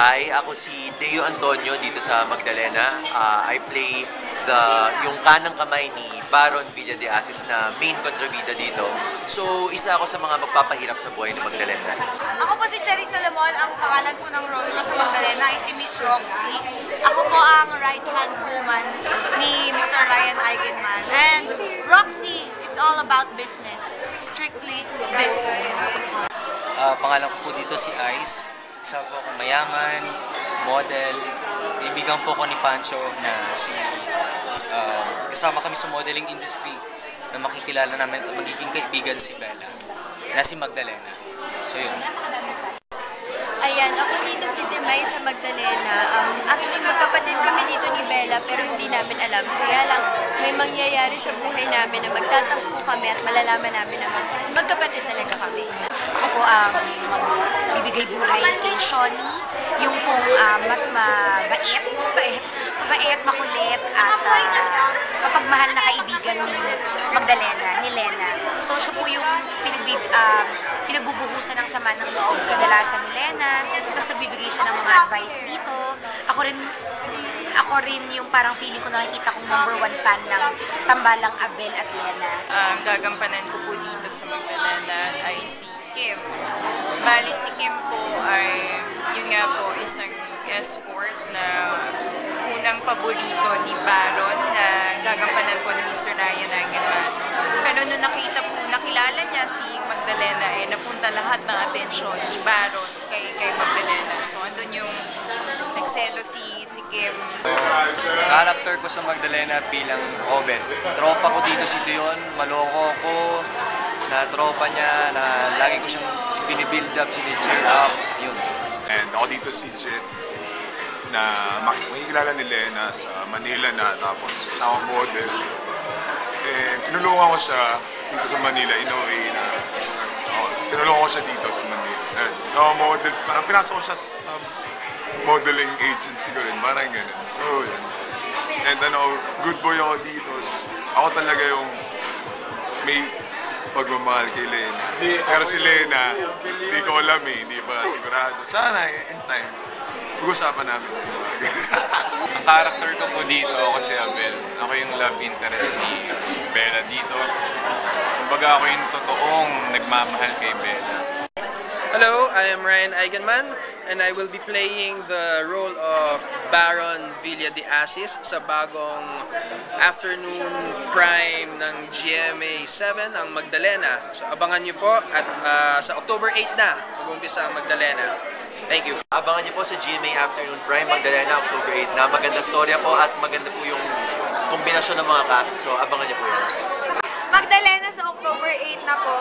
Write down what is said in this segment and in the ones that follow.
Hi, ako si Deo Antonio dito sa Magdalena. Ah, I play the yung kanang kamay ni Baron Villa de Asis na main kontrabida dito. So, isa ako sa mga magpapahirap sa buhay ng Magdalena. Ako po si Cherry Salomon. Ang pangalan po ng role ko sa Magdalena ay si Miss Roxy. Ako po ang right-hand woman ni Mr. Ryan Eigenman. And Roxy is all about business. Strictly business. Ah, pangalan ko po dito si Ice. Isa po akong mayaman, model. Kaibigan po ko ni Pancho na si... ah, kasama kami sa modeling industry na makikilala namin at magiging kaibigan si Bella na si Magdalena. So yun. Ayan, Demay sa Magdalena. Um, actually, magkapatid kami dito ni Bella pero hindi namin alam. Kaya lang, may mangyayari sa buhay namin na magtatampo kami at malalaman namin na mag- magkapatid talaga kami. Ako po ang magbibigay buhay kay Shawnee, yung pong uh, mat mabait, mabait, mabait, makulit, at uh, mapagmahal na kaibigan ni Magdalena, ni Lena. So siya po yung pinagbib, uh, pinagbubuhusan ng sama ng loob kadalasan ni Lena, tapos nagbibigay siya ng mga advice dito. Ako rin ako rin yung parang feeling ko nakikita kong number one fan ng Tambalang Abel at Lena. ang gagampanan ko po dito sa Magdalena ay si Kim. Bali si Kim po ay, yun nga po, isang escort na unang paborito ni Baron na gagampanan po ni Mr. Ryan Eigenman. Pero nung nakita po, nakilala niya si Magdalena, eh, napunta lahat ng atensyon ni Baron kay, kay Magdalena. So, andun yung nagselo si, si Kim Character ko sa Magdalena bilang Obet. Tropa ko dito si Dion, maloko ko, na tropa niya, na lagi ko siyang binibuild up, sini-cheer up, yun. And ako dito si Jet na maki- makikilala ni Lena sa Manila na tapos sa model. And tinulungan ko siya dito sa Manila in a way na. Tinulungan ko siya dito sa Manila. And akong model, parang pinasok ko siya sa modeling agency ko rin, parang ganun. So, yun. And ano, good boy ako dito. Ako talaga yung may pagmamahal kay Lena. Pero si Lena, hindi ko alam eh, hindi pa sigurado. Sana eh, in time, pag-usapan namin. Ang character ko po dito, ako si Abel. Ako yung love interest ni Bella dito. Kumbaga ako yung totoong nagmamahal kay Bella. Hello, I am Ryan Eigenman and I will be playing the role of Baron Villa de Asis sa bagong afternoon prime ng GMA 7 ang Magdalena. So abangan niyo po at ah, sa October 8 na mag-umpisa ang Magdalena. Thank you. Abangan niyo po sa GMA Afternoon Prime Magdalena October 8 na maganda storya po at maganda po yung kombinasyon ng mga cast. So, abangan niyo po yan. Magdalena sa October 8 na po.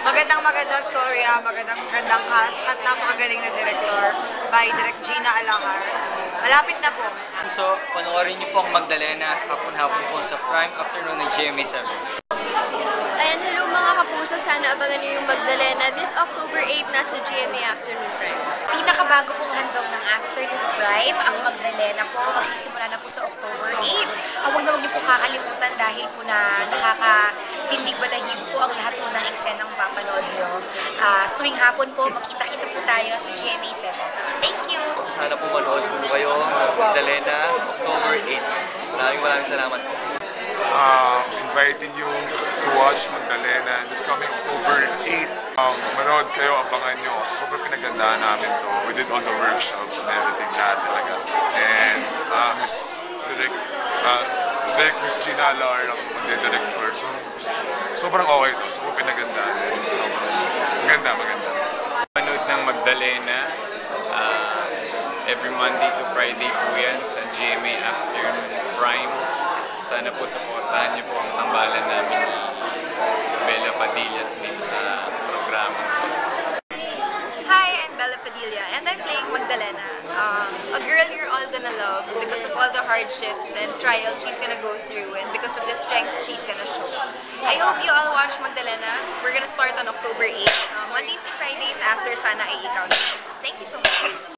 Magandang magandang storya, magandang magandang cast, at napakagaling na director by Direk Gina Alahar. Malapit na po. So, panoorin niyo po ang Magdalena hapon-hapon po sa Prime Afternoon ng GMA 7. Ayan, hello mga kapusa. Sana abangan niyo yung Magdalena this October 8 na sa GMA Afternoon Prime. Pinakabago pong handog ng Afternoon Prime, ang Magdalena po, magsisimula na po sa October 8. Ah, Huwag na huwag niyo po kakalimutan dahil po na nakakatindig balahibo po ang lahat po ng eksenang mapapanood niyo. Ah, tuwing hapon po, makita-kita po tayo sa GMA 7. Thank you! Sana po manood po kayo ng Magdalena October 8. Maraming maraming salamat po. Uh, inviting you to watch Magdalena this coming October 8. Um, manood kayo, abangan nyo. Sobrang pinagandaan namin to. We did all the workshops and everything lahat talaga. And uh, Miss Direk, uh, Direk Miss Gina Alar ang mag-director. So, sobrang okay to. Sobrang pinagandaan din. Sobrang maganda, maganda. Manood ng Magdalena. ah, every Monday to Friday po yan sa GMA Afternoon. Sana po supportahan niyo po ang tambalan namin ni Bella Padilla dito sa programa. Hi, I'm Bella Padilla and I'm playing Magdalena. Um, a girl you're all gonna love because of all the hardships and trials she's gonna go through and because of the strength she's gonna show. I hope you all watch Magdalena. We're gonna start on October 8, uh, Mondays to Fridays after Sana Ay Ikaw. Thank you so much.